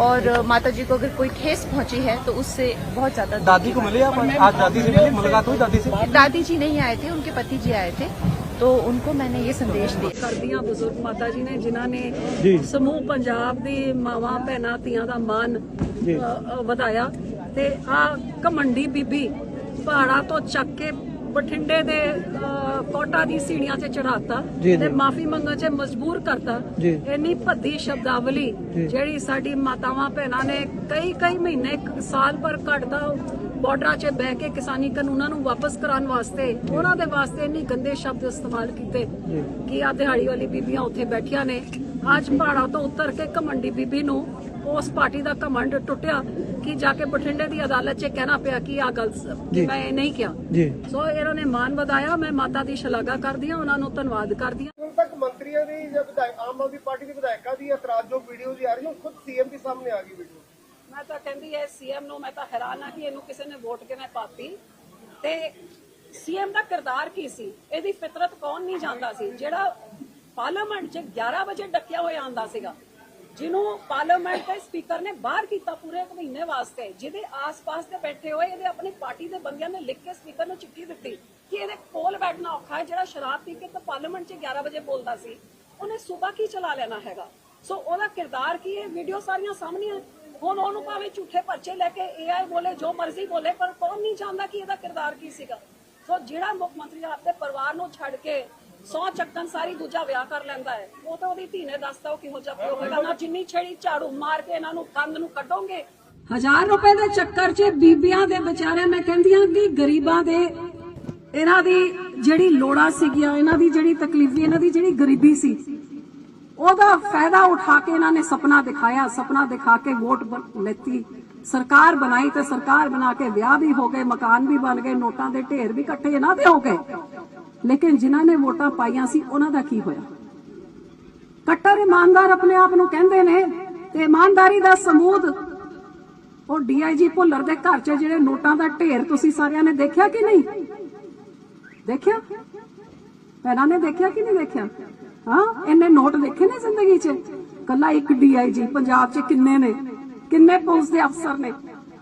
और अ, माता जी को अगर कोई ठेस पहुंची है तो उससे बहुत ज्यादा दुख दादी की को बात मिले आप आज दादी से मिले मुलाकात हुई दादी से है। दादी जी नहीं आए थे उनके पति जी आए थे तो उनको मैंने ये संदेश दिया ਕਰਦੀਆਂ ਬਜ਼ੁਰਗ ਮਾਤਾ ਜੀ ਨੇ ਜਿਨ੍ਹਾਂ ਨੇ ਜੀ। ਸਮੂਹ ਪੰਜਾਬ ਦੀ ਮਾਵਾਂ ਭੈਣਾਂ ਧੀਆਂ ਦਾ ਮਾਨ ਜੀ। ਅ, ਅ, ਵਧਾਇਆ ਤੇ ਆ ਘਮੰਡੀ ਬੀਬੀ ਪਹਾੜਾਂ ਤੋਂ ਚੱਕ ਕੇ ਬਠਿੰਡੇ ਦੇ ਅ, ਕੋਟਾ ਦੀ ਸੀੜੀਆਂ 'ਚ ਚੜਾਤਾ ਤੇ। ਮਾਫੀ ਮੰਗਣ 'ਚ ਮਜਬੂਰ ਕਰਤਾ। ਇੰਨੀ ਭੱਦੀ ਸ਼ਬਦਾਵਲੀ। ਜਿਹੜੀ ਸਾਡੀ ਮਾਤਾਵਾਂ ਭੈਣਾਂ ਨੇ ਕਈ ਕਈ ਮਹੀਨੇ ਸਾਲ ਪਰ ਘਟਦਾ ਬਾਰਡਰਾਂ 'ਚ ਬਹਿ ਕੇ ਕਿਸਾਨੀ ਕਾਨੂੰਨਾਂ ਨੂੰ ਵਾਪਸ ਕਰਾਉਣ ਵਾਸਤੇ ਉਹਨਾਂ ਦੇ ਵਾਸਤੇ ਇੰਨੀ ਗੰਦੇ ਸ਼ਬਦ ਇਸਤੇਮਾਲ ਕੀਤੇ। ਕਿ ਆ ਦਿਹਾੜੀ ਵਾਲੀ ਬੀਬੀਆਂ ਉੱਥੇ ਬੈਠੀਆਂ ਨੇ ਅੱਜ ਪਹਾੜਾਂ ਤੋਂ ਉਤਰ ਕੇ ਘਮੰਡੀ ਬੀਬੀ ਨੂੰ ਉਸ ਪਾਰਟੀ ਦਾ ਕਮਾਂਡ ਟੁੱਟਿਆ ਕਿ ਜਾ ਕੇ ਬਠਿੰਡੇ ਦੀ ਅਦਾਲਤ 'ਚ ਕਹਿਣਾ ਪਿਆ ਕਿ ਆ ਗੱਲ ਕਿ। ਮੈਂ ਇਹ ਨਹੀਂ ਕਿਹਾ। ਜੀ। ਸੋ ਇਹਨਾਂ ਨੇ ਮਾਨ ਵਧਾਇਆ ਮੈਂ ਮਾਤਾ ਦੀ ਸ਼ਲਾਘਾ ਕਰਦੀ ਹਾਂ ਉਹਨਾਂ ਨੂੰ ਧੰਨਵਾਦ ਕਰਦੀ ਹਾਂ। ਹੁਣ ਤੱਕ ਮੰਤਰੀਆਂ ਦੀ ਜਾਂ ਵਿਧਾਇਕ ਆਮ ਆਦਮੀ ਪਾਰਟੀ ਦੇ ਵਿਧਾਇਕਾਂ ਦੀ ਇਤਰਾਜ਼ਯੋਗ ਵੀਡੀਓ ਦੀ ਆ ਰਹੀ ਹੈ। ਖੁਦ ਸੀਐਮ ਦੇ ਸਾਹਮਣੇ ਆ ਗਈ ਵੀਡੀਓ। ਮੈਂ ਤਾਂ ਕਹਿੰਦੀ ਐ ਸੀਐਮ ਨੂੰ ਮੈਂ ਤਾਂ ਹੈਰਾਨ ਆ ਕਿ ਇਹਨੂੰ ਕਿਸੇ ਨੇ ਵੋਟ ਕਿਵੇਂ ਪਾਤੀ। ਤੇ ਸੀਐਮ ਦਾ ਕਿਰਦਾਰ ਕੀ ਸੀ? ਇਹਦੀ ਫਿਤਰਤ ਕੌਣ ਨਹੀਂ ਜਾਣਦਾ ਸੀ? ਜਿਹੜਾ ਪਾਰਲੀਮੈਂਟ 'ਚ 11 ਵਜੇ ਡੱਕਿਆ ਹੋਇਆ ਆਂਦਾ ਸੀਗਾ। ਜਿਹਨੂੰ ਪਾਰਲੀਮੈਂਟ ਦੇ ਸਪੀਕਰ ਨੇ ਬਾਹਰ ਕੀਤਾ ਪੂਰੇ ਇੱਕ ਮਹੀਨੇ ਵਾਸਤੇ, ਜਿਹਦੇ ਆਸ-ਪਾਸ ਤੇ ਬੈਠੇ ਹੋਏ, ਇਹਦੇ ਆਪਣੀ ਪਾਰਟੀ ਦੇ ਬੰਦਿਆਂ ਨੇ ਲਿਖ ਕੇ ਸਪੀਕਰ ਨੂੰ ਚਿੱਠੀ ਦਿੱਤੀ ਕਿ ਇਹਦੇ ਕੋਲ ਬੈਠਣਾ ਔਖਾ ਹੈ, ਜਿਹੜਾ ਸ਼ਰਾਬ ਪੀ ਕੇ ਤਾਂ ਪਾਰਲੀਮੈਂਟ 'ਚ 11 ਵਜੇ ਬੋਲਦਾ ਸੀ, ਉਹਨੇ ਸੂਬਾ ਕੀ ਚਲਾ ਲੈਣਾ ਹੈਗਾ? ਸੋ ਉਹਦਾ ਕਿਰਦਾਰ ਕੀ ਹੈ? ਵੀਡੀਓ ਸਾਰੀਆਂ ਸਾਹਮਣੇ ਹੁਣ ਉਹਨੂੰ ਭਾਵੇਂ ਝੂਠੇ ਪਰਚੇ ਲੈ ਕੇ ਏਆਈ ਬੋਲੇ, ਜੋ ਮਰਜ਼ੀ ਬੋਲੇ, ਪਰ ਕੌਣ ਨਹੀਂ ਜਾਣਦਾ ਕਿ ਇਹਦਾ ਕਿਰਦਾਰ ਕੀ ਸੀਗਾ। ਸੋ ਜਿਹੜਾ ਮੁੱਖ ਮੰਤਰੀ ਆਪਣੇ ਪਰਿਵਾਰ ਨੂੰ ਛੱਡ ਕੇ ਸੌ ਚੱਕਣ ਸਾਰੀ ਦੂਜਾ ਵਿਆਹ ਕਰ ਲੈਂਦਾ ਹੈ। ਉਹ ਤਾਂ ਉਹਦੀ ਧੀ ਨੇ ਦੱਸਦਾ ਉਹ ਕਿਹੋ ਜਿਹਾ ਪਿਓ ਹੋਏਗਾ। ਨਾ ਜਿੰਨੀ ਛੇੜੀ ਝਾੜੂ ਮਾਰ ਕੇ ਇਹਨਾਂ ਨੂੰ ਕੰਧ ਨੂੰ ਕੱਢੋਗੇ। ਹਜ਼ਾਰ ਰੁਪਏ ਦੇ ਚੱਕਰ 'ਚ ਬੀਬੀਆਂ ਦੇ ਵਿਚਾਰੇ ਮੈਂ ਕਹਿੰਦੀ ਕਿ ਗਰੀਬਾਂ ਦੇ ਇਹਨਾਂ ਦੀ ਜਿਹੜੀ ਲੋੜਾਂ ਸੀਗੀਆਂ, ਇਹਨਾਂ ਦੀ ਜਿਹੜੀ ਤਕਲੀਫੀ, ਇਹਨਾਂ ਦੀ ਜਿਹੜੀ ਗਰੀਬੀ ਸੀ, ਉਹਦਾ ਫਾਇਦਾ ਉਠਾ ਕੇ ਇਹਨਾਂ ਨੇ ਸੁਪਨਾ ਦਿਖਾਇਆ। ਸੁਪਨਾ ਦਿਖਾ ਕੇ ਵੋਟ ਲੈਤੀ। ਸਰਕਾਰ ਬਣਾਈ ਤੇ ਸਰਕਾਰ ਬਣਾ ਕੇ ਵਿਆਹ ਵੀ ਹੋ ਗਏ, ਮਕਾਨ ਵੀ ਬਣ ਗਏ, ਨੋਟਾਂ ਦੇ ਢੇਰ ਵੀ ਇਕੱਠੇ ਇਹਨਾਂ ਦੇ ਹੋ ਗਏ। ਲੇਕਿਨ ਜਿਨ੍ਹਾਂ ਨੇ ਵੋਟਾਂ ਪਾਈਆਂ ਸੀ, ਉਹਨਾਂ ਦਾ ਕੀ ਹੋਇਆ? ਕੱਟਰ ਇਮਾਨਦਾਰ ਆਪਣੇ ਆਪ ਨੂੰ ਕਹਿੰਦੇ ਨੇ ਤੇ ਇਮਾਨਦਾਰੀ ਦਾ ਸਮੂਦ ਉਹ ਡੀਆਈਜੀ ਭੁੱਲਰ ਦੇ ਘਰ 'ਚ ਜਿਹੜੇ ਨੋਟਾਂ ਦਾ ਢੇਰ ਤੁਸੀਂ ਸਾਰਿਆਂ ਨੇ ਦੇਖਿਆ ਕਿ ਨਹੀਂ? ਦੇਖਿਆ? ਭੈਣਾਂ ਨੇ ਦੇਖਿਆ ਕਿ ਨਹੀਂ ਦੇਖਿਆ? ਹਾਂ ਇਹਨੇ ਨੋਟ ਦੇਖੇ ਨੇ ਜ਼ਿੰਦਗੀ 'ਚ? ਕੱਲਾ ਇੱਕ ਡੀਆਈਜੀ ਪੰਜਾਬ 'ਚ ਕਿੰਨੇ ਨੇ? ਕਿੰਨੇ ਪੁਲਿਸ ਦੇ ਅਫਸਰ ਨੇ?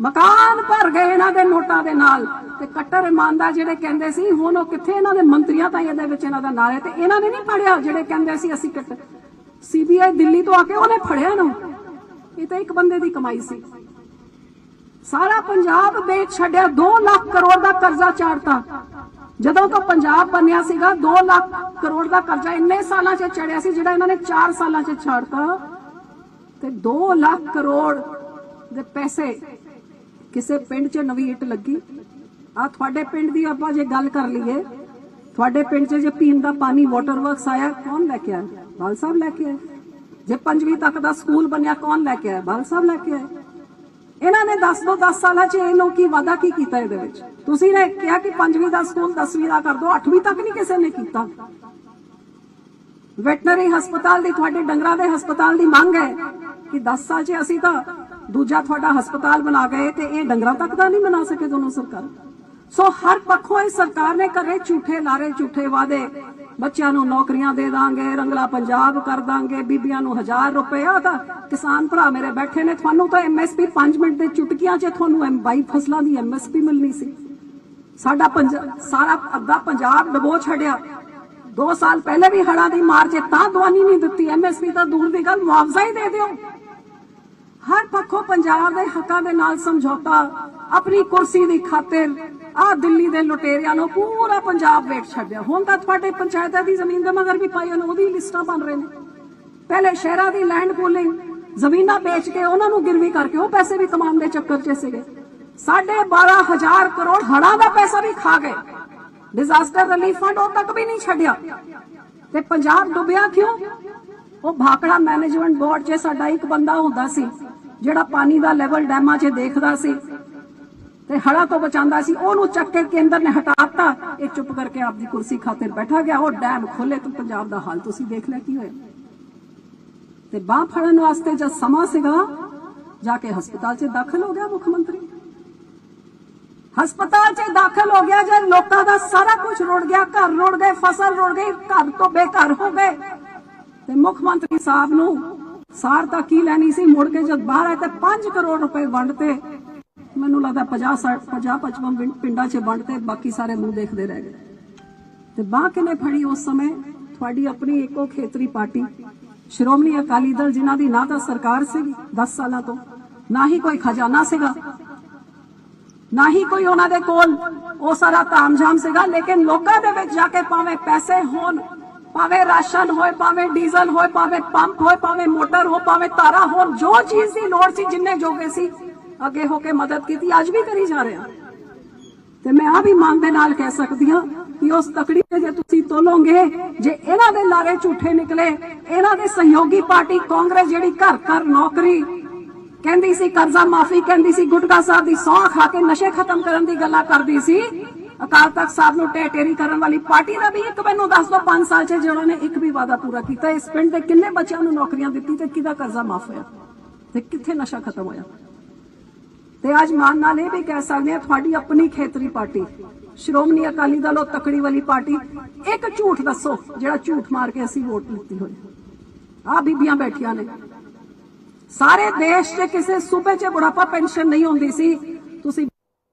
ਮਕਾਨ ਭਰ ਗਏ ਇਹਨਾਂ ਦੇ ਨੋਟਾਂ ਦੇ ਨਾਲ ਤੇ ਕੱਟਰ ਇਮਾਨਦਾਰ ਜਿਹੜੇ ਕਹਿੰਦੇ ਸੀ, ਹੁਣ ਉਹ ਕਿੱਥੇ ਇਹਨਾਂ ਦੇ ਮੰਤਰੀਆਂ ਤਾਂ ਇਹਦੇ ਵਿੱਚ ਇਹਨਾਂ ਦਾ ਨਾਂ ਹੈ ਤੇ ਇਹਨਾਂ ਨੇ ਨਹੀਂ ਫੜਿਆ ਜਿਹੜੇ ਕਹਿੰਦੇ ਸੀ ਅਸੀਂ ਕੱਟ ਸੀਬੀਆਈ ਦਿੱਲੀ ਤੋਂ ਆ ਕੇ ਉਹਨੇ ਫੜਿਆ ਨਾ। ਇਹ ਤਾਂ ਇੱਕ ਬੰਦੇ ਦੀ ਕਮਾਈ ਸੀ। ਸਾਰਾ ਪੰਜਾਬ ਵੇਚ ਛੱਡਿਆ 2 ਲੱਖ ਕਰੋੜ ਦਾ ਕਰਜ਼ਾ ਚਾੜਤਾ। ਜਦੋਂ ਤੋਂ ਪੰਜਾਬ ਬਣਿਆ ਸੀਗਾ 2 ਲੱਖ ਕਰੋੜ ਦਾ ਕਰਜ਼ਾ ਇੰਨੇ ਸਾਲਾਂ 'ਚ ਚੜਿਆ ਸੀ ਜਿਹੜਾ ਇਹਨਾਂ ਨੇ 4 ਸਾਲਾਂ 'ਚ ਛਾੜਤਾ। ਤੇ 2 ਲੱਖ ਕਰੋੜ ਦੇ ਪੈਸੇ ਕਿਸੇ ਪਿੰਡ 'ਚ ਨਵੀਂ ਇੱਟ ਲੱਗੀ? ਆ ਤੁਹਾਡੇ ਪਿੰਡ ਦੀ ਆਪਾਂ ਜੇ ਗੱਲ ਕਰ ਲਈਏ, ਤੁਹਾਡੇ ਪਿੰਡ 'ਚ ਜੇ ਪੀਣ ਦਾ ਪਾਣੀ ਵਾਟਰ ਵਰਕਸ ਆਇਆ, ਕੌਣ ਲੈ ਕੇ ਆਇਆ? ਬਾਲ ਸਾਹਿਬ ਲੈ ਕੇ ਆਏ। ਜੇ ਪੰਜਵੀਂ ਤੱਕ ਦਾ ਸਕੂਲ ਬਣਿਆ, ਕੌਣ ਲੈ ਕੇ ਆਇਆ? ਬਾਲ ਸਾਹਿਬ ਲੈ ਕੇ ਆਏ। ਇਹਨਾਂ ਨੇ 10 ਤੋਂ 10 ਸਾਲਾਂ 'ਚ ਇਹ ਲੋਕੀ ਵਾਦਾ ਕੀ ਕੀਤਾ ਇਹਦੇ ਵਿੱਚ? ਤੁਸੀਂ ਨੇ ਕਿਹਾ ਕਿ ਪੰਜਵੀਂ ਦਾ ਸਕੂਲ 10ਵੀਂ ਦਾ ਕਰ ਦਿਓ 8ਵੀਂ ਤੱਕ ਨਹੀਂ ਕਿਸੇ ਨੇ ਕੀਤਾ। ਵੈਟਨਰੀ ਹਸਪਤਾਲ ਦੀ, ਤੁਹਾਡੇ ਡੰਗਰਾਂ ਦੇ ਹਸਪਤਾਲ ਦੀ ਮੰਗ ਹੈ ਕਿ 10 ਸਾਲ 'ਚ ਅਸੀਂ ਤਾਂ ਦੂਜਾ ਤੁਹਾਡਾ ਹਸਪਤਾਲ ਬਣਾ ਗਏ ਤੇ ਇਹ ਡੰਗਰਾਂ ਤੱਕ ਦਾ ਨਹੀਂ ਬਣਾ ਸਕੇ ਦੋਨੋਂ ਸਰਕਾਰ। ਸੋ ਹਰ ਪੱਖੋਂ ਇਹ ਸਰਕਾਰ ਨੇ ਕਰੇ ਝੂਠੇ ਲਾਰੇ ਝੂਠੇ ਵਾਦੇ ਬੱਚਿਆਂ ਨੂੰ ਨੌਕਰੀਆਂ ਦੇ ਦਾਂਗੇ, ਰੰਗਲਾ ਪੰਜਾਬ ਕਰ ਦਾਂਗੇ, ਬੀਬੀਆਂ ਨੂੰ 1000 ਰੁਪਏ ਤਾਂ ਕਿਸਾਨ ਭਰਾ ਮੇਰੇ ਬੈਠੇ ਨੇ, ਤੁਹਾਨੂੰ ਤਾਂ ਐਮਐਸਪੀ 5 ਮਿੰਟ ਦੇ ਚੁਟਕੀਆਂ 'ਚ ਤੁਹਾਨੂੰ ਐਮ 22 ਫਸਲਾਂ ਦੀ ਐਮਐਸਪੀ ਮਿਲਣੀ ਸੀ। ਸਾਡਾ ਪੰਜ- ਸਾਰਾ ਅੱਧਾ ਪੰਜਾਬ ਡਬੋ ਛੱਡਿਆ। 2 ਸਾਲ ਪਹਿਲੇ ਵੀ ਹੜਾਂ ਦੀ ਮਾਰ 'ਚ ਤਾਂ ਦਵਾਨੀ ਨਹੀਂ ਦਿੱਤੀ। ਐਮਐਸਪੀ ਤਾਂ ਦੂਰ ਦੀ ਗੱਲ, ਮੁਆਵਜ਼ਾ ਹੀ ਦੇ ਦਿਓ। ਹਰ ਪੱਖੋਂ ਪੰਜਾਬ ਦੇ ਹੱਕਾਂ ਦੇ ਨਾਲ ਸਮਝੌਤਾ, ਆਪਣੀ ਕੁਰਸੀ ਦੀ ਖਾਤਰ ਆ ਦਿੱਲੀ ਦੇ ਲੁਟੇਰਿਆਂ ਨੂੰ ਪੂਰਾ ਪੰਜਾਬ ਵੇਚ ਛੱਡਿਆ। ਹੁਣ ਤਾਂ ਤੁਹਾਡੇ ਪੰਚਾਇਤਾਂ ਦੀ ਜ਼ਮੀਨ ਦੇ ਮਗਰ ਵੀ ਪਾਈ ਉਹਨੂੰ ਉਹਦੀ ਲਿਸਟਾਂ ਬਣ ਰਹੇ ਨੇ। ਪਹਿਲੇ ਸ਼ਹਿਰਾਂ ਦੀ ਲੈਂਡ ਪੂਲਿੰਗ ਜ਼ਮੀਨਾਂ ਵੇਚ ਕੇ ਉਹਨਾਂ ਨੂੰ ਗਿਰਵੀ ਕਰਕੇ ਉਹ ਪੈਸੇ ਵੀ ਕਮਾਉਣ ਦੇ ਚੱਕਰ 'ਚ ਸੀਗੇ। ਸਾਢੇ 12000 ਕਰੋੜ ਹੜਾਂ ਦਾ ਪੈਸਾ ਵੀ ਖਾ ਗਏ। ਡਿਜ਼ਾਸਟਰ ਰਿਲੀਫ ਫੰਡ ਉਹ ਤੱਕ ਵੀ ਨਹੀਂ ਛੱਡਿਆ। ਤੇ ਪੰਜਾਬ ਡੁੱਬਿਆ ਕਿਉਂ? ਉਹ ਭਾਕੜਾ ਮੈਨੇਜਮੈਂਟ ਬੋਰਡ 'ਚ ਸਾਡਾ ਇੱਕ ਬੰਦਾ ਹੁੰਦਾ ਸੀ, ਜਿਹੜਾ ਪਾਣੀ ਦਾ ਲੈਵਲ ਡੈਮਾਂ 'ਚ ਦੇਖਦਾ ਸੀ ਤੇ ਹੜਾ ਤੋਂ ਬਚਾਉਂਦਾ ਸੀ, ਉਹਨੂੰ ਚੱਕ ਕੇ ਕੇਂਦਰ ਨੇ ਹਟਾਤਾ। ਇਹ ਚੁੱਪ ਕਰਕੇ ਆਪਦੀ ਕੁਰਸੀ ਖਾਤਰ ਬੈਠਾ ਗਿਆ, ਉਹ ਡੈਮ ਖੋਲੇ ਤਾਂ ਪੰਜਾਬ ਦਾ ਹਾਲ ਤੁਸੀਂ ਦੇਖ ਲਿਆ ਕੀ ਹੋਇਆ। ਤੇ ਬਾਹ ਫੜਨ ਵਾਸਤੇ ਜਦ ਸਮਾਂ ਸੀਗਾ, ਜਾ ਕੇ ਹਸਪਤਾਲ 'ਚ ਦਾਖਲ ਹੋ ਗਿਆ ਮੁੱਖ ਮੰਤਰੀ। ਹਸਪਤਾਲ 'ਚ ਦਾਖਲ ਹੋ ਗਿਆ, ਜੇ ਲੋਕਾਂ ਦਾ ਸਾਰਾ ਕੁਝ ਰੁੜ ਗਿਆ, ਘਰ ਰੁੜ ਗਏ, ਫਸਲ ਰੁੜ ਗਈ, ਘਰ ਤੋਂ ਬੇਘਰ ਹੋ ਗਏ। ਤੇ ਮੁੱਖ ਮੰਤਰੀ ਸਾਹਿਬ ਨੂੰ ਸਾਰ ਤਾਂ ਕੀ ਲੈਣੀ ਸੀ? ਮੁੜ ਕੇ ਜਦ ਬਾਹਰ ਆਏ ਤੇ 5 ਕਰੋੜ ਰੁਪਏ ਵੰਡਤੇ ਮੈਨੂੰ ਲੱਗਦਾ 50 50 55 ਪਿੰਡਾਂ 'ਚ ਵੰਡਤੇ ਬਾਕੀ ਸਾਰੇ ਮੂੰਹ ਦੇਖਦੇ ਰਹਿ ਗਏ। ਤੇ ਬਾਹ ਕਿਨੇ ਫੜੀ ਉਸ ਸਮੇਂ? ਤੁਹਾਡੀ ਆਪਣੀ ਇੱਕੋ ਖੇਤਰੀ ਪਾਰਟੀ, ਸ਼੍ਰੋਮਣੀ ਅਕਾਲੀ ਦਲ, ਜਿਨ੍ਹਾਂ ਦੀ ਨਾ ਤਾਂ ਸਰਕਾਰ ਸੀਗੀ 10 ਸਾਲਾਂ ਤੋਂ, ਨਾ ਹੀ ਕੋਈ ਖਜ਼ਾਨਾ ਸੀਗਾ, ਨਾ ਹੀ ਕੋਈ ਉਹਨਾਂ ਦੇ ਕੋਲ ਉਹ ਸਾਰਾ ਤਾਮਝਾਮ ਸੀਗਾ, ਲੇਕਿਨ ਲੋਕਾਂ ਦੇ ਵਿੱਚ ਜਾ ਕੇ ਭਾਵੇਂ ਪੈਸੇ ਹੋਣ ਭਾਵੇਂ ਰਾਸ਼ਨ ਹੋਏ, ਭਾਵੇਂ ਡੀਜ਼ਲ ਹੋਏ, ਭਾਵੇਂ ਪੰਪ ਹੋਏ, ਭਾਵੇਂ ਮੋਟਰ ਹੋ ਭਾਵੇਂ ਤਾਰਾ ਹੋਣ, ਜੋ ਚੀਜ਼ ਦੀ ਲੋੜ ਸੀ, ਜਿੰਨੇ ਜੋਗੇ ਸੀ, ਅੱਗੇ ਹੋ ਕੇ ਮਦਦ ਕੀਤੀ, ਅੱਜ ਵੀ ਕਰੀ ਜਾ ਰਹੇ ਹਾਂ। ਤੇ ਮੈਂ ਆ ਵੀ ਮਾਨ ਦੇ ਨਾਲ ਕਹਿ ਸਕਦੀ ਹਾਂ ਕਿ ਉਸ ਤਕੜੀ ਜੇ ਤੁਸੀਂ ਤੋਲੋਗੇ, ਜੇ ਇਹਨਾਂ ਦੇ ਲਾਰੇ ਝੂਠੇ ਨਿਕਲੇ, ਇਹਨਾਂ ਦੇ ਸਹਿਯੋਗੀ ਪਾਰਟੀ, ਕਾਂਗਰਸ ਜਿਹੜੀ ਘਰ ਘਰ ਨੌਕਰੀ ਕਹਿੰਦੀ ਸੀ, ਕਰਜ਼ਾ ਮਾਫੀ ਕਹਿੰਦੀ ਸੀ, ਗੁਟਕਾ ਸਾਹਿਬ ਦੀ ਸੌਂ ਖਾ ਕੇ ਨਸ਼ੇ ਖਤਮ ਕਰਨ ਦੀ ਗੱਲਾਂ ਕਰਦੀ ਸੀ ਅਕਾਲ ਤਖਤ ਸਾਹਿਬ ਨੂੰ ਟੇਟੇਰੀ ਕਰਨ ਵਾਲੀ ਪਾਰਟੀ ਦਾ ਵੀ ਇੱਕ ਮੈਨੂੰ ਦੱਸ ਦਿਓ 5 ਸਾਲ 'ਚ ਜਿਹੜਾ ਨੇ ਇੱਕ ਵੀ ਵਾਅਦਾ ਪੂਰਾ ਕੀਤਾ, ਇਸ ਪਿੰਡ ਦੇ ਕਿੰਨੇ ਬੱਚਿਆਂ ਨੂੰ ਨੌਕਰੀਆਂ ਦਿੱਤੀ ਤੇ ਕਿਹਦਾ ਕਰਜ਼ਾ ਮਾਫ ਹੋਇਆ ਤੇ ਕਿੱਥੇ ਨਸ਼ਾ ਖਤਮ ਹੋਇਆ? ਤੇ ਅੱਜ ਮਾਨ ਨਾਲ ਇਹ ਵੀ ਕਹਿ ਸਕਦੇ ਹਾਂ, ਤੁਹਾਡੀ ਆਪਣੀ ਖੇਤਰੀ ਪਾਰਟੀ, ਸ਼੍ਰੋਮਣੀ ਅਕਾਲੀ ਦਲ ਉਹ ਤਕੜੀ ਵਾਲੀ ਪਾਰਟੀ, ਇੱਕ ਝੂਠ ਦੱਸੋ, ਜਿਹੜਾ ਝੂਠ ਮਾਰ ਕੇ ਅਸੀਂ ਵੋਟ ਲਿੱਤੀ ਹੋਈ। ਆ ਬੀਬੀਆਂ ਬੈਠੀਆਂ ਨੇ। ਸਾਰੇ ਦੇਸ਼ 'ਚ ਕਿਸੇ ਸੂਬੇ 'ਚ ਬੁਢਾਪਾ ਪੈਨਸ਼ਨ ਨਹੀਂ ਹੁੰਦੀ ਸੀ। ਤੁਸੀਂ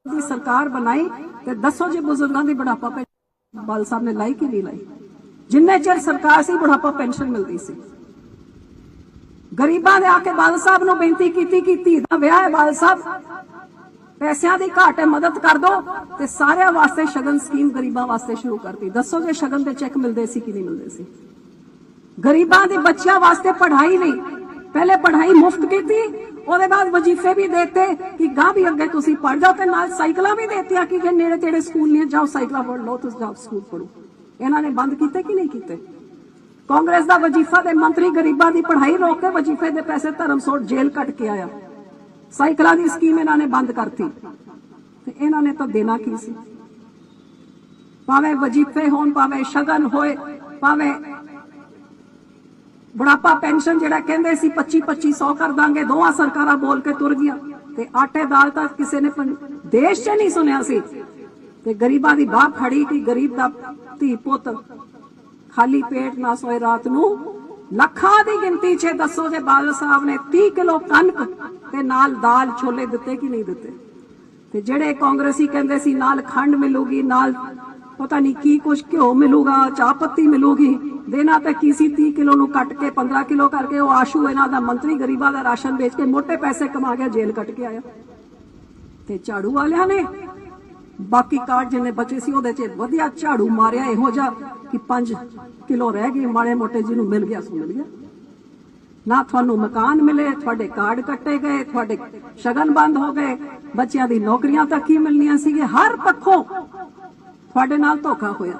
ਦੀ ਸਰਕਾਰ ਬਣਾਈ ਤੇ ਦੱਸੋ ਜੇ ਬਜ਼ੁਰਗਾਂ ਦੀ ਬੁਢਾਪਾ ਪੈਨਸ਼ਨ ਬਾਲ ਸਾਹਿਬ ਨੇ ਲਾਈ ਕਿ ਨਹੀਂ ਲਾਈ? ਜਿੰਨੇ ਚਿਰ ਸਰਕਾਰ ਸੀ, ਬੁਢਾਪਾ ਪੈਨਸ਼ਨ ਮਿਲਦੀ ਸੀ। ਗਰੀਬਾਂ ਦੇ ਆ ਕੇ ਬਾਲ ਸਾਹਿਬ ਨੂੰ ਬੇਨਤੀ ਕੀਤੀ ਕਿ ਧੀ ਦਾ ਵਿਆਹ ਹੈ ਬਾਲ ਸਾਹਿਬ। ਪੈਸਿਆਂ ਦੀ ਘਾਟ ਹੈ, ਮਦਦ ਕਰ ਦੋ ਤੇ ਸਾਰਿਆਂ ਵਾਸਤੇ ਸ਼ਗਨ ਸਕੀਮ ਗਰੀਬਾਂ ਵਾਸਤੇ ਸ਼ੁਰੂ ਕਰਤੀ। ਦੱਸੋ ਜੇ ਸ਼ਗਨ ਦੇ ਚੈੱਕ ਮਿਲਦੇ ਸੀ ਕਿ ਨਹੀਂ ਮਿਲਦੇ ਸੀ? ਗਰੀਬਾਂ ਦੇ ਬੱਚਿਆਂ ਵਾਸਤੇ ਪੜ੍ਹਾਈ ਨਹੀਂ। ਪਹਿਲੇ ਪੜ੍ਹਾਈ ਮੁਫਤ ਕੀਤੀ ਉਹਦੇ ਬਾਅਦ ਵਜ਼ੀਫੇ ਵੀ ਦਿੱਤੇ ਕਿ ਗਾਂ ਵੀ ਅੱਗੇ ਤੁਸੀਂ ਪੜ੍ਹ ਜਾਓ ਤੇ ਨਾਲ ਸਾਈਕਲਾਂ ਵੀ ਦਿੱਤੀਆਂ ਕਿ ਜੇ ਨੇੜੇ ਤੇੜੇ ਸਕੂਲ ਨਹੀਂ ਜਾਓ, ਸਾਈਕਲਾਂ ਪੜ੍ਹ ਲਓ, ਤੁਸੀਂ ਜਾਓ ਸਕੂਲ ਪੜ੍ਹੋ ਇਹਨਾਂ ਨੇ ਬੰਦ ਕੀਤੇ ਕਿ ਨਹੀਂ ਕੀਤੇ? ਕਾਂਗਰਸ ਦਾ ਵਜ਼ੀਫਾ ਦੇ ਮੰਤਰੀ ਗਰੀਬਾਂ ਦੀ ਪੜ੍ਹਾਈ ਰੋਕ ਕੇ ਵਜ਼ੀਫੇ ਦੇ ਪੈਸੇ ਧਰਮਸੋਟ ਜੇਲ੍ਹ ਕੱਟ ਕੇ ਆਇਆ। ਸਾਈਕਲਾਂ ਦੀ ਸਕੀਮ ਇਹਨਾਂ ਨੇ ਬੰਦ ਕਰਤੀ। ਤੇ ਇਹਨਾਂ ਨੇ ਤਾਂ ਦੇਣਾ ਕੀ ਸੀ? ਭਾਵੇਂ ਵਜ਼ੀਫੇ ਹੋਣ, ਭਾਵੇਂ ਸ਼ਗਨ ਹੋਏ, ਭਾਵੇਂ ਬੁਢਾਪਾ ਪੈਨਸ਼ਨ ਜਿਹੜਾ ਕਹਿੰਦੇ ਸੀ 25 2500 ਕਰ ਦਾਂਗੇ, ਦੋਵਾਂ ਸਰਕਾਰਾਂ ਬੋਲ ਕੇ ਤੁਰ ਗਈਆਂ। ਤੇ ਆਟੇ ਦਾਲ ਤਾਂ ਕਿਸੇ ਨੇ ਦੇਸ਼ 'ਚ ਨਹੀਂ ਸੁਣਿਆ ਸੀ। ਤੇ ਗਰੀਬਾਂ ਦੀ ਬਾਹ ਫੜੀ ਕਿ ਗਰੀਬ ਦਾ ਧੀ ਪੁੱਤ ਖਾਲੀ ਪੇਟ ਨਾ ਸੋਏ ਰਾਤ ਨੂੰ। ਲੱਖਾਂ ਦੀ ਗਿਣਤੀ 'ਚ ਦੱਸੋ ਜੇ ਬਾਦਲ ਸਾਹਿਬ ਨੇ 30 ਕਿਲੋ ਕਣਕ ਤੇ ਨਾਲ ਦਾਲ ਛੋਲੇ ਦਿੱਤੇ ਕਿ ਨਹੀਂ ਦਿੱਤੇ? ਤੇ ਜਿਹੜੇ ਕਾਂਗਰਸੀ ਕਹਿੰਦੇ ਸੀ, ਨਾਲ ਖੰਡ ਮਿਲੂਗੀ, ਨਾਲ ਪਤਾ ਨਹੀਂ ਕੀ ਕੁਛ ਘਿਓ ਮਿਲੂਗਾ, ਚਾਹ ਪੱਤੀ ਮਿਲੂਗੀ। ਦੇਣਾ ਤਾਂ ਕੀ 30 ਕਿਲੋ ਨੂੰ ਕੱਟ ਕੇ 15 ਕਿਲੋ ਕਰਕੇ ਉਹ ਆਸ਼ੂ ਇਹਨਾਂ ਦਾ ਮੰਤਰੀ ਗਰੀਬਾਂ ਦਾ ਰਾਸ਼ਨ ਵੇਚ ਕੇ ਮੋٹے ਪੈਸੇ ਕਮਾ ਗਿਆ ਜੇਲ੍ਹ ਕੱਟ ਕੇ ਆਇਆ। ਤੇ ਝਾੜੂ ਵਾਲਿਆਂ ਨੇ? ਬਾਕੀ ਕਾਰਡ ਜਿੰਨੇ ਬਚੇ ਸੀ, ਉਹਦੇ 'ਚ ਵਧੀਆ ਝਾੜੂ ਮਾਰਿਆ ਇਹੋ ਜਿਹਾ ਕਿ 5 ਕਿਲੋ ਰਹਿ ਗਏ, ਮਾੜੇ ਮੋਟੇ ਜਿਹਨੂੰ ਮਿਲ ਗਿਆ ਸੋ ਮਿਲ ਗਿਆ। ਨਾ ਤੁਹਾਨੂੰ ਮਕਾਨ ਮਿਲੇ, ਤੁਹਾਡੇ ਕਾਰਡ ਕੱਟੇ ਗਏ, ਤੁਹਾਡੇ ਸ਼ਗਨ ਬੰਦ ਹੋ ਗਏ। ਬੱਚਿਆਂ ਦੀ ਨੌਕਰੀਆਂ ਤੱਕ ਹੀ ਮਿਲਣੀਆਂ ਸੀਗੇ ਹਰ ਪੱਖੋਂ ਤੁਹਾਡੇ ਨਾਲ ਧੋਖਾ ਹੋਇਆ।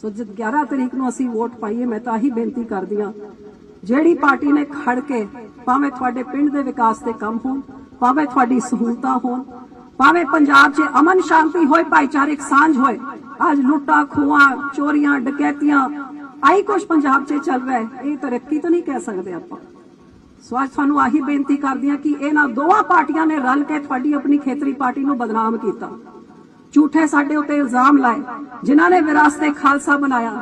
ਸੋ ਜਦ 11 ਤਰੀਕ ਨੂੰ ਅਸੀਂ ਵੋਟ ਪਾਈਏ, ਮੈਂ ਤਾਂ ਆਹੀ ਬੇਨਤੀ ਕਰਦੀ ਹਾਂ, ਜਿਹੜੀ ਪਾਰਟੀ ਨੇ ਖੜ ਕੇ ਭਾਵੇਂ ਤੁਹਾਡੇ ਪਿੰਡ ਦੇ ਵਿਕਾਸ ਦੇ ਕੰਮ ਹੋਣ, ਭਾਵੇਂ ਤੁਹਾਡੀ ਸਹੂਲਤਾਂ ਹੋਣ, ਭਾਵੇਂ ਪੰਜਾਬ 'ਚ ਅਮਨ ਸ਼ਾਂਤੀ ਹੋਏ, ਭਾਈਚਾਰਕ ਸਾਂਝ ਹੋਏ, ਅੱਜ ਲੁੱਟਾਂ, ਖੂਹਾਂ, ਚੋਰੀਆਂ, ਡਕੈਤੀਆਂ ਆਈ ਕੁਛ ਪੰਜਾਬ 'ਚ ਚੱਲ ਰਿਹਾ ਹੈ, ਇਹ ਤਰੱਕੀ ਤਾਂ ਨਹੀਂ ਕਹਿ ਸਕਦੇ ਆਪਾਂ। ਸੋ ਅੱਜ ਤੁਹਾਨੂੰ ਆਹੀ ਬੇਨਤੀ ਕਰਦੀ ਹਾਂ ਕਿ ਇਹਨਾਂ ਦੋਵਾਂ ਪਾਰਟੀਆਂ ਨੇ ਰਲ ਕੇ ਤੁਹਾਡੀ ਆਪਣੀ ਖੇਤਰੀ ਪਾਰਟੀ ਨੂੰ ਬਦਨਾਮ ਕੀਤਾ। ਝੂਠੇ ਸਾਡੇ ਉੱਤੇ ਇਲਜ਼ਾਮ ਲਾਏ, ਜਿਨ੍ਹਾਂ ਨੇ ਵਿਰਾਸਤੇ ਖਾਲਸਾ ਬਣਾਇਆ।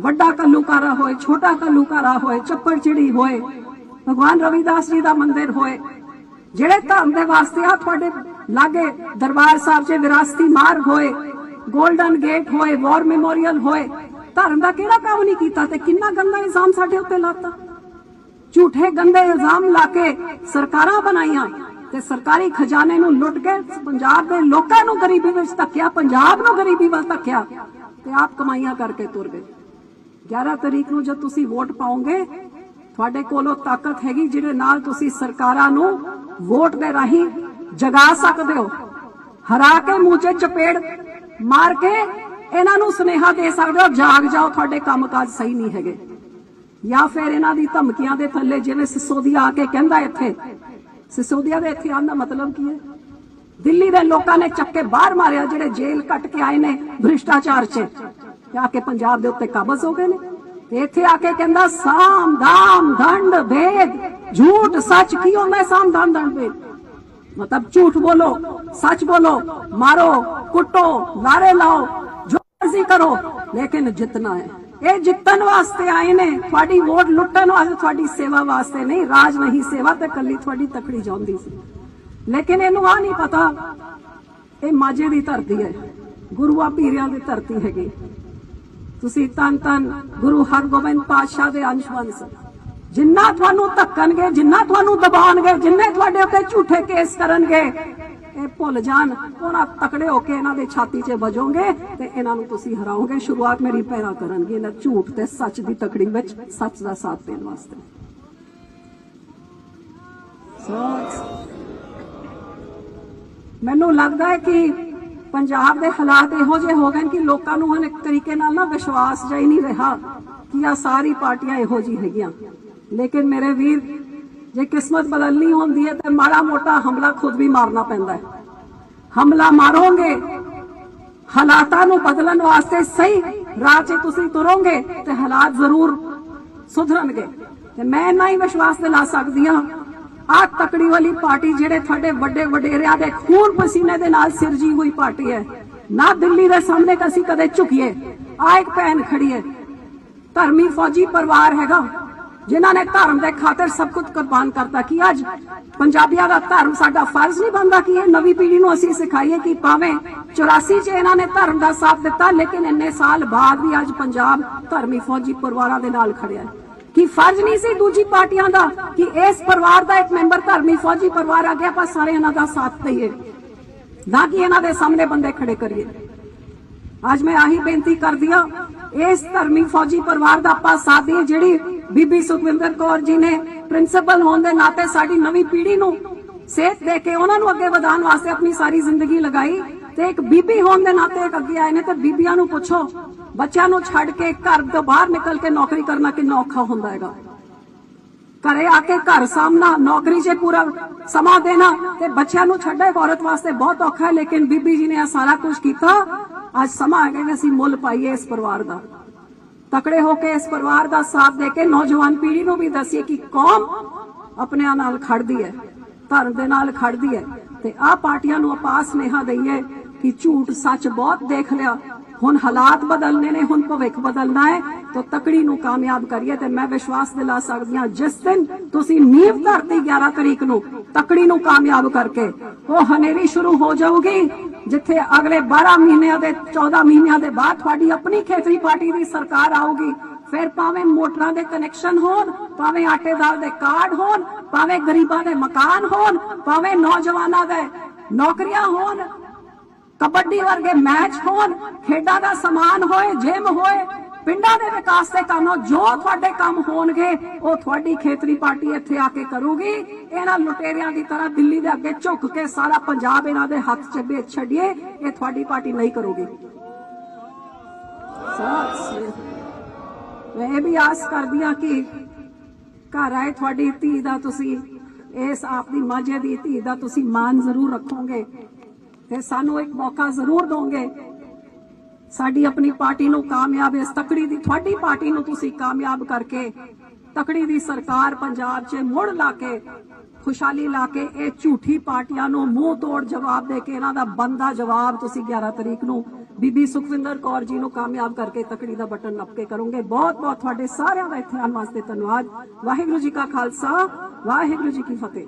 ਵੱਡਾ ਕੱਲੂਕਾਰਾ ਹੋਏ, ਛੋਟਾ ਕੱਲੂਕਾਰਾ ਹੋਏ ਚੱਪੜ ਚਿੜੀ ਹੋਏ, ਭਗਵਾਨ ਰਵਿਦਾਸ ਜੀ ਦਾ ਮੰਦਿਰ ਹੋਏ। ਜਿਹੜੇ ਧਰਮ ਦੇ ਵਾਸਤੇ ਆ ਤੁਹਾਡੇ ਲਾਗੇ ਦਰਬਾਰ ਸਾਹਿਬ 'ਚ ਵਿਰਾਸਤੀ ਮਾਰਗ ਹੋਏ, ਗੋਲਡਨ ਗੇਟ ਹੋਏ, ਵਾਰ ਮੈਮੋਰੀਅਲ ਹੋਏ, ਧਰਮ ਦਾ ਕਿਹੜਾ ਕੰਮ ਨਹੀਂ ਕੀਤਾ ਤੇ ਕਿੰਨਾ ਗੰਦਾ ਇਲਜ਼ਾਮ ਸਾਡੇ ਉੱਤੇ ਲਾਤਾ? ਝੂਠੇ ਗੰਦੇ ਇਲਜ਼ਾਮ ਲਾ ਕੇ ਸਰਕਾਰਾਂ ਬਣਾਈਆਂ। ਤੇ ਸਰਕਾਰੀ ਖਜ਼ਾਨੇ ਨੂੰ ਲੁੱਟ ਕੇ ਪੰਜਾਬ ਦੇ ਲੋਕਾਂ ਨੂੰ ਗਰੀਬੀ ਵਿੱਚ ਧੱਕਿਆ, ਪੰਜਾਬ ਨੂੰ ਗਰੀਬੀ ਵੱਲ ਧੱਕਿਆ ਤੇ ਆਪ ਕਮਾਈਆਂ ਕਰਕੇ ਤੁਰ ਗਏ। 11 ਤਰੀਕ ਨੂੰ ਜਦ ਤੁਸੀਂ ਵੋਟ ਪਾਓਗੇ, ਤੁਹਾਡੇ ਕੋਲੋਂ ਤਾਕਤ ਹੈਗੀ ਜਿਹਦੇ ਨਾਲ ਤੁਸੀਂ ਸਰਕਾਰਾਂ ਨੂੰ ਵੋਟ ਦੇ ਰਾਹੀਂ ਜਗਾ ਸਕਦੇ ਹੋ। ਹਰਾ ਕੇ ਮੂੰਹ 'ਚ ਚਪੇੜ ਮਾਰ ਕੇ ਇਹਨਾਂ ਨੂੰ ਸੁਨੇਹਾ ਦੇ ਸਕਦੇ ਹੋ, ਜਾਗ ਜਾਓ, ਤੁਹਾਡੇ ਕੰਮਕਾਜ ਸਹੀ ਨਹੀਂ ਹੈਗੇ। ਜਾਂ ਫਿਰ ਇਹਨਾਂ ਦੀ ਧਮਕੀਆਂ ਦੇ ਥੱਲੇ ਜਿਵੇਂ ਸਿਸੋਦੀਆ ਆ ਕੇ ਕਹਿੰਦਾ ਇੱਥੇ ਸਿਸੋਦੀਆ ਦੇ ਇੱਥੇ ਆਉਣ ਦਾ ਮਤਲਬ ਕੀ ਹੈ? ਦਿੱਲੀ ਦੇ ਲੋਕਾਂ ਨੇ ਚੱਕੇ ਬਾਹਰ ਮਾਰਿਆ, ਜਿਹੜੇ ਜੇਲ੍ਹ ਕੱਟ ਕੇ ਆਏ ਨੇ ਭ੍ਰਿਸ਼ਟਾਚਾਰ 'ਚ। ਤੇ ਆ ਕੇ ਪੰਜਾਬ ਦੇ ਉੱਤੇ ਕਾਬਜ਼ ਹੋ ਗਏ ਨੇ। ਤੇ ਇੱਥੇ ਆ ਕੇ ਕਹਿੰਦਾ, ਸਾਮ ਦਾਮ ਦੰਡ ਭੇਦ, ਝੂਠ ਸੱਚ ਕੀ ਹੁੰਦਾ ਸਾਮ ਦਾਮ ਦੰਡ ਭੇਦ? ਮਤਲਬ ਝੂਠ ਬੋਲੋ, ਸੱਚ ਬੋਲੋ, ਮਾਰੋ, ਕੁੱਟੋ, ਨਾਰੇ ਲਾਓ, ਜੋ ਮਰਜ਼ੀ ਕਰੋ, ਲੇਕਿਨ ਜਿੱਤਣਾ ਹੈ। ਇਹ ਜਿੱਤਣ ਵਾਸਤੇ ਆਏ ਨੇ, ਤੁਹਾਡੀ ਵੋਟ ਲੁੱਟਣ ਵਾਸਤੇ, ਤੁਹਾਡੀ ਸੇਵਾ ਵਾਸਤੇ ਨਹੀਂ, ਰਾਜ ਨਹੀਂ ਸੇਵਾ ਤੇ ਕੱਲੀ ਤੁਹਾਡੀ ਤਕੜੀ ਚਾਹੁੰਦੀ ਸੀ। ਲੇਕਿਨ ਇਹਨੂੰ ਆ ਨਹੀਂ ਪਤਾ, ਇਹ ਮਾਝੇ ਦੀ ਧਰਤੀ ਹੈ, ਗੁਰੂਆਂ ਪੀਰਿਆਂ ਦੀ ਧਰਤੀ ਹੈਗੀ। ਤੁਸੀਂ ਤਨ ਤਨ ਗੁਰੂ ਹਰਗੋਬਿੰਦ ਪਾਤਸ਼ਾਹ ਦੇ ਅੰਸ਼ ਵੰਸ ਜਿੰਨਾ ਤੁਹਾਨੂੰ ਧੱਕਣਗੇ, ਜਿੰਨਾ ਤੁਹਾਨੂੰ ਦਬਾਉਣਗੇ, ਜਿੰਨੇ ਤੁਹਾਡੇ ਉੱਤੇ ਝੂਠੇ ਕੇਸ ਕਰਨਗੇ ਇਹ ਭੁੱਲ ਜਾਣ। ਉਹਨਾਂ ਤਕੜੇ ਹੋ ਕੇ ਇਹਨਾਂ ਦੇ ਛਾਤੀ 'ਚ ਵਜੋਗੇ ਤੇ ਇਹਨਾਂ ਨੂੰ ਤੁਸੀਂ ਹਰਾਓਗੇ। ਸ਼ੁਰੂਆਤ ਮੇਰੀ ਪੈਰਾ ਕਰਨਗੇ ਇਹਨਾਂ ਝੂਠ ਤੇ ਸੱਚ ਦੀ ਤਕੜੀ ਵਿੱਚ ਸੱਚ ਦਾ ਸਾਥ ਦੇਣ ਵਾਸਤੇ। ਮੈਨੂੰ ਲੱਗਦਾ ਹੈ ਕਿ ਪੰਜਾਬ ਦੇ ਹਾਲਾਤ ਇਹੋ ਜਿਹੇ ਹੋ ਗਏ ਕਿ ਲੋਕਾਂ ਨੂੰ ਹੁਣ ਇੱਕ ਤਰੀਕੇ ਨਾਲ ਨਾ ਵਿਸ਼ਵਾਸ ਜਿਹਾ ਨਹੀਂ ਰਿਹਾ ਕਿ ਆ ਸਾਰੀ ਪਾਰਟੀਆਂ ਇਹੋ ਜਿਹੀ ਹੈਗੀਆਂ। ਲੇਕਿਨ ਮੇਰੇ ਵੀਰ ਜੇ ਕਿਸਮਤ ਬਦਲਣੀ ਹੁੰਦੀ ਹੈ ਤੇ ਮਾੜਾ ਮੋਟਾ ਹਮਲਾ ਖੁਦ ਵੀ ਮਾਰਨਾ ਪੈਂਦਾ ਹੈ। ਹਮਲਾ ਮਾਰੋਗੇ, ਹਾਲਾਤਾਂ ਨੂੰ ਬਦਲਣ ਵਾਸਤੇ ਸਹੀ ਰਾਹ 'ਚ ਤੁਸੀਂ ਤੁਰੋਗੇ ਤੇ ਹਾਲਾਤ ਜ਼ਰੂਰ ਸੁਧਰਨਗੇ। ਤੇ ਮੈਂ ਇੰਨਾ ਹੀ ਵਿਸ਼ਵਾਸ ਦਿਲਾ ਸਕਦੀ ਹਾਂ ਆ ਤਕੜੀ ਵਾਲੀ ਪਾਰਟੀ ਜਿਹੜੇ ਤੁਹਾਡੇ ਵੱਡੇ ਵਡੇਰਿਆਂ ਦੇ ਖੂਨ ਪਸੀਨੇ ਦੇ ਨਾਲ ਸਿਰਜੀ ਹੋਈ ਪਾਰਟੀ ਹੈ, ਨਾ ਦਿੱਲੀ ਦੇ ਸਾਹਮਣੇ ਅਸੀਂ ਕਦੇ ਝੁਕੀਏ ਆ ਇੱਕ ਭੈਣ ਖੜੀ ਹੈ। ਧਰਮੀ ਫੌਜੀ ਪਰਿਵਾਰ ਹੈਗਾ ਜਿਨ੍ਹਾਂ ਨੇ ਧਰਮ ਦੇ ਖਾਤਰ ਸਭ ਕੁਝ ਕੁਰਬਾਨ ਕਰਤਾ ਕਿ ਅੱਜ ਪੰਜਾਬੀਆਂ ਦਾ ਧਰਮ ਸਾਡਾ ਫਰਜ਼ ਨਹੀਂ ਬਣਦਾ ਕਿ ਇਹ ਨਵੀਂ ਪੀੜ੍ਹੀ ਨੂੰ ਅਸੀਂ ਸਿਖਾਈਏ ਕਿ ਭਾਵੇਂ 84 ਚ ਇਹਨਾਂ ਨੇ ਧਰਮ ਦਾ ਸਾਥ ਦਿੱਤਾ, ਲੇਕਿਨ ਇੰਨੇ ਸਾਲ ਬਾਅਦ ਵੀ ਅੱਜ ਪੰਜਾਬ ਧਰਮੀ ਫੌਜੀ ਪਰਿਵਾਰਾਂ ਦੇ ਨਾਲ ਖੜਿਆ ਹੈ। ਕਿ ਫਰਜ਼ ਨਹੀਂ ਸੀ ਦੂਜੀ ਪਾਰਟੀਆਂ ਦਾ ਕਿ ਇਸ ਪਰਿਵਾਰ ਦਾ ਇੱਕ ਮੈਂਬਰ ਧਰਮੀ ਫੌਜੀ ਪਰਿਵਾਰ ਆ ਗਿਆ, ਆਪਾਂ ਸਾਰੇ ਇਹਨਾਂ ਦਾ ਸਾਥ ਦਈਏ, ਨਾ ਕਿ ਇਹਨਾਂ ਦੇ ਸਾਹਮਣੇ ਬੰਦੇ ਖੜੇ ਕਰੀਏ। ਅੱਜ ਮੈਂ ਆਹੀ ਬੇਨਤੀ ਕਰਦੀ ਹਾਂ, ਇਸ ਧਰਮੀ ਫੌਜੀ ਪਰਿਵਾਰ ਦਾ ਆਪਾਂ ਸਾਥ ਦਈਏ, ਜਿਹੜੀ ਬੀਬੀ ਸੁਖਵਿੰਦਰ ਕੌਰ ਜੀ ਨੇ ਪ੍ਰਿੰਸੀਪਲ ਹੋਣ ਦੇ ਨਾਤੇ ਸਾਡੀ ਨਵੀਂ ਪੀੜ੍ਹੀ ਨੂੰ ਸੇਧ ਦੇ ਕੇ ਉਹਨਾਂ ਨੂੰ ਅੱਗੇ ਵਧਾਉਣ ਵਾਸਤੇ ਆਪਣੀ ਸਾਰੀ ਜ਼ਿੰਦਗੀ ਲਗਾਈ ਤੇ ਇੱਕ ਬੀਬੀ ਹੋਣ ਦੇ ਨਾਤੇ ਇੱਕ ਅੱਗੇ ਆਏ ਨੇ ਤੇ ਬੀਬੀਆਂ ਨੂੰ ਪੁੱਛੋ, ਬੱਚਿਆਂ ਨੂੰ ਛੱਡ ਕੇ ਘਰ ਤੋਂ ਬਾਹਰ ਨਿਕਲ ਕੇ ਨੌਕਰੀ ਕਰਨਾ ਕਿੰਨਾ ਔਖਾ ਹੁੰਦਾ ਹੈਗਾ। ਘਰੇ ਆ ਕੇ ਘਰ ਸਾਹਮਣਾ ਨੌਕਰੀ 'ਚ ਪੂਰਾ ਸਮਾਂ ਦੇਣਾ ਤੇ ਬੱਚਿਆਂ ਨੂੰ ਛੱਡੇ ਔਰਤ ਵਾਸਤੇ ਬਹੁਤ ਔਖਾ ਹੈ, ਲੇਕਿਨ ਬੀਬੀ ਜੀ ਨੇ ਇਹ ਸਾਰਾ ਕੁਝ ਕੀਤਾ। ਅੱਜ ਸਮਾਂ ਆ ਗਿਆ ਅਸੀਂ ਮੁੱਲ ਪਾਈਏ ਇਸ ਪਰਿਵਾਰ ਦਾ। ਤਕੜੇ ਹੋ ਕੇ ਇਸ ਪਰਿਵਾਰ ਦਾ ਸਾਥ ਦੇ ਕੇ ਨੌਜਵਾਨ ਪੀੜ੍ਹੀ ਨੂੰ ਵੀ ਦੱਸੀਏ ਕਿ ਕੌਮ ਆਪਣਿਆਂ ਨਾਲ ਖੜਦੀ ਹੈ, ਧਰਮ ਦੇ ਨਾਲ ਖੜਦੀ ਹੈ ਤੇ ਆਹ ਪਾਰਟੀਆਂ ਨੂੰ ਆਪਾਂ ਸੁਨੇਹਾ ਦਈਏ ਕਿ ਝੂਠ ਸੱਚ ਬਹੁਤ ਦੇਖ ਲਿਆ, ਹੁਣ ਹਾਲਾਤ ਬਦਲਨੇ ਨੇ, ਹੁਣ ਭਵਿੱਖ ਬਦਲਣਾ ਹੈ, ਤਾਂ ਤਕੜੀ ਨੂੰ ਕਾਮਯਾਬ ਕਰੀਏ ਤੇ ਮੈਂ ਵਿਸ਼ਵਾਸ ਦਿਲਾ ਸਕਦੀ ਹਾਂ ਜਿਸ ਦਿਨ ਤੁਸੀਂ ਨੀਂਵ ਧਰਤੀ 11 ਤਰੀਕ ਨੂੰ ਤਕੜੀ ਨੂੰ ਕਾਮਯਾਬ ਕਰਕੇ। ਉਹ ਹਨੇਰੀ ਸ਼ੁਰੂ ਹੋ ਜਾਊਗੀ, ਜਿੱਥੇ ਅਗਲੇ 12 ਮਹੀਨਿਆਂ ਦੇ 14 ਮਹੀਨਿਆਂ ਦੇ ਬਾਅਦ ਤੁਹਾਡੀ ਆਪਣੀ ਖੇਤਰੀ ਪਾਰਟੀ ਦੀ ਸਰਕਾਰ ਆਊਗੀ। ਫਿਰ ਭਾਵੇਂ ਮੋਟਰਾਂ ਦੇ ਕਨੈਕਸ਼ਨ ਹੋਣ, ਭਾਵੇਂ ਆਟੇਦਾਰ ਦੇ ਕਾਰਡ ਹੋਣ, ਭਾਵੇਂ ਗਰੀਬਾਂ ਦੇ ਮਕਾਨ ਹੋਣ, ਭਾਵੇਂ ਨੌਜਵਾਨਾਂ ਦੇ ਨੌਕਰੀਆਂ ਹੋਣ ਕਬੱਡੀ ਵਰਗੇ ਮੈਚ ਹੋਣ, ਖੇਡਾਂ ਦਾ ਸਮਾਨ ਹੋਏ, ਜਿਮ ਹੋਏ, ਪਿੰਡਾਂ ਦੇ ਵਿਕਾਸ ਦੇ ਕੰਮ ਜੋ ਤੁਹਾਡੇ ਕੰਮ ਹੋਣਗੇ, ਉਹ ਤੁਹਾਡੀ ਖੇਤਰੀ ਪਾਰਟੀ ਇੱਥੇ ਆ ਕੇ ਕਰੂਗੀ। ਇਹਨਾਂ ਲੁਟੇਰਿਆਂ ਦੀ ਤਰ੍ਹਾਂ ਦਿੱਲੀ ਦੇ ਅੱਗੇ ਝੁੱਕ ਕੇ ਸਾਰਾ ਪੰਜਾਬ ਇਹਨਾਂ ਦੇ ਹੱਥ 'ਚ ਵੇਚ ਛੱਡੀਏ, ਇਹ ਤੁਹਾਡੀ ਪਾਰਟੀ ਨਹੀਂ ਕਰੂਗੀ। ਮੈਂ ਇਹ ਵੀ ਆਸ ਕਰਦੀ ਆ ਕਿ ਘਰ ਆਏ ਤੁਹਾਡੀ ਧੀ ਦਾ ਤੁਸੀਂ, ਇਸ ਆਪਦੀ ਮਾਝੇ ਦੀ ਧੀ ਦਾ ਤੁਸੀਂ ਮਾਨ ਜ਼ਰੂਰ ਰੱਖੋਗੇ। ਤੇ ਸਾਨੂੰ ਇੱਕ ਮੌਕਾ ਜ਼ਰੂਰ ਦੋਗੇ। ਸਾਡੀ ਆਪਣੀ ਪਾਰਟੀ ਨੂੰ ਕਾਮਯਾਬ, ਇਸ ਤਕੜੀ ਦੀ ਤੁਹਾਡੀ ਪਾਰਟੀ ਨੂੰ ਤੁਸੀਂ ਕਾਮਯਾਬ ਕਰਕੇ, ਤਕੜੀ ਦੀ ਸਰਕਾਰ ਪੰਜਾਬ 'ਚ ਮੁੜ ਲਾ ਕੇ, ਖੁਸ਼ਹਾਲੀ ਲਾ ਕੇ, ਇਹ ਝੂਠੀ ਪਾਰਟੀਆਂ ਨੂੰ ਮੂੰਹ ਤੋੜ ਜਵਾਬ ਦੇ ਕੇ ਇਹਨਾਂ ਦਾ ਬੰਦਾ ਜਵਾਬ ਤੁਸੀਂ 11 ਤਰੀਕ ਨੂੰ ਬੀਬੀ ਸੁਖਵਿੰਦਰ ਕੌਰ ਜੀ ਨੂੰ ਕਾਮਯਾਬ ਕਰਕੇ ਤਕੜੀ ਦਾ ਬਟਨ ਨੱਪ ਕੇ ਕਰੋਗੇ। ਬਹੁਤ ਬਹੁਤ ਤੁਹਾਡੇ ਸਾਰਿਆਂ ਦਾ ਇੱਥੇ ਆਉਣ ਵਾਸਤੇ ਧੰਨਵਾਦ। ਵਾਹਿਗੁਰੂ ਜੀ ਕਾ ਖਾਲਸਾ, ਵਾਹਿਗੁਰੂ ਜੀ ਕੀ ਫਤਿਹ।